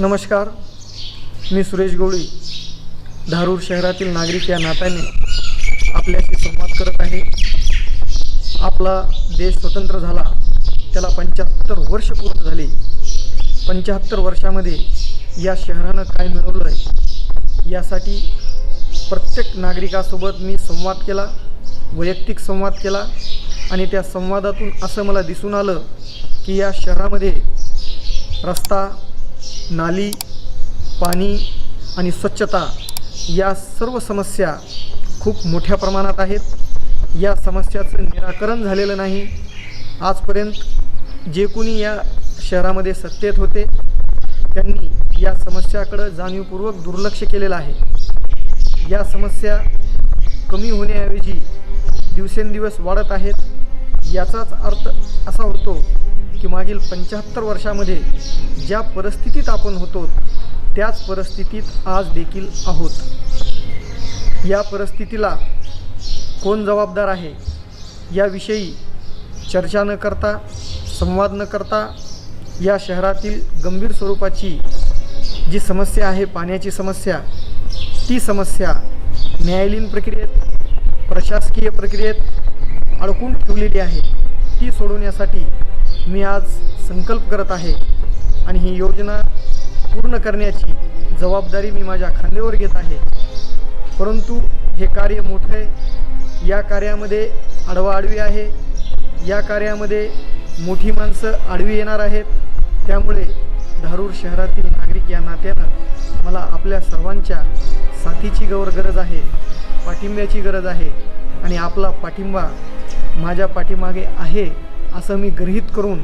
नमस्कार. मी सुरेश गवळी धारूर शहरातील नागरिक या नात्याने आपल्याशी संवाद करत आहे. आपला देश स्वतंत्र झाला त्याला पंच्याहत्तर वर्ष पूर्ण झाली. पंच्याहत्तर वर्षामध्ये या शहरानं काय मिळवलं आहे यासाठी प्रत्येक नागरिकासोबत मी संवाद केला वैयक्तिक संवाद केला आणि त्या संवादातून असं मला दिसून आलं की या शहरामध्ये रस्ता नाली पाणी आणि स्वच्छता या सर्व समस्या खूप मोठ्या प्रमाणात आहेत. या समस्याचं निराकरण झालेलं नाही. आजपर्यंत जे कोणी या शहरामध्ये सत्तेत होते त्यांनी या समस्याकडं जाणीवपूर्वक दुर्लक्ष केलेलं आहे. या समस्या कमी होण्याऐवजी दिवसेंदिवस वाढत आहेत. याचाच अर्थ असा होतो मागील पंच्याहत्तर वर्षामध्ये ज्या परिस्थितीत आपण होतो त्याच परिस्थितीत आज देखील आहोत. या परिस्थितीला कोण जबाबदार आहे याविषयी चर्चा न करता संवाद न करता या शहरातील गंभीर स्वरूपाची जी समस्या आहे पाण्याची समस्या ती समस्या न्यायालयीन प्रक्रियेत प्रशासकीय प्रक्रियेत अडकून ठेवलेली आहे. ती सोडवण्यासाठी मी आज संकल्प करत आहे आणि ही योजना पूर्ण करण्याची जबाबदारी मी माझ्या खांद्यावर घेत आहे. परंतु हे कार्य मोठं आहे. या कार्यामध्ये आडवाआडवी आहे. या कार्यामध्ये मोठी माणसं आडवी येणार आहेत. त्यामुळे धारूर शहरातील नागरिक या नात्यानं मला आपल्या सर्वांच्या साथीची गौर गरज आहे पाठिंब्याची गरज आहे आणि आपला पाठिंबा माझ्या पाठीमागे आहे असं मी गृहीत करून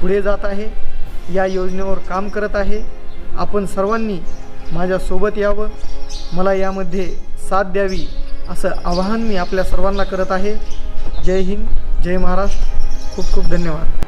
पुढे जात आहे. या योजनेवर काम करत आहे. आपण सर्वांनी माझ्यासोबत यावं. मला यामध्ये साथ द्यावी असं आवाहन मी आपल्या सर्वांना करत आहे. जय हिंद जय महाराष्ट्र. खूप खूप धन्यवाद.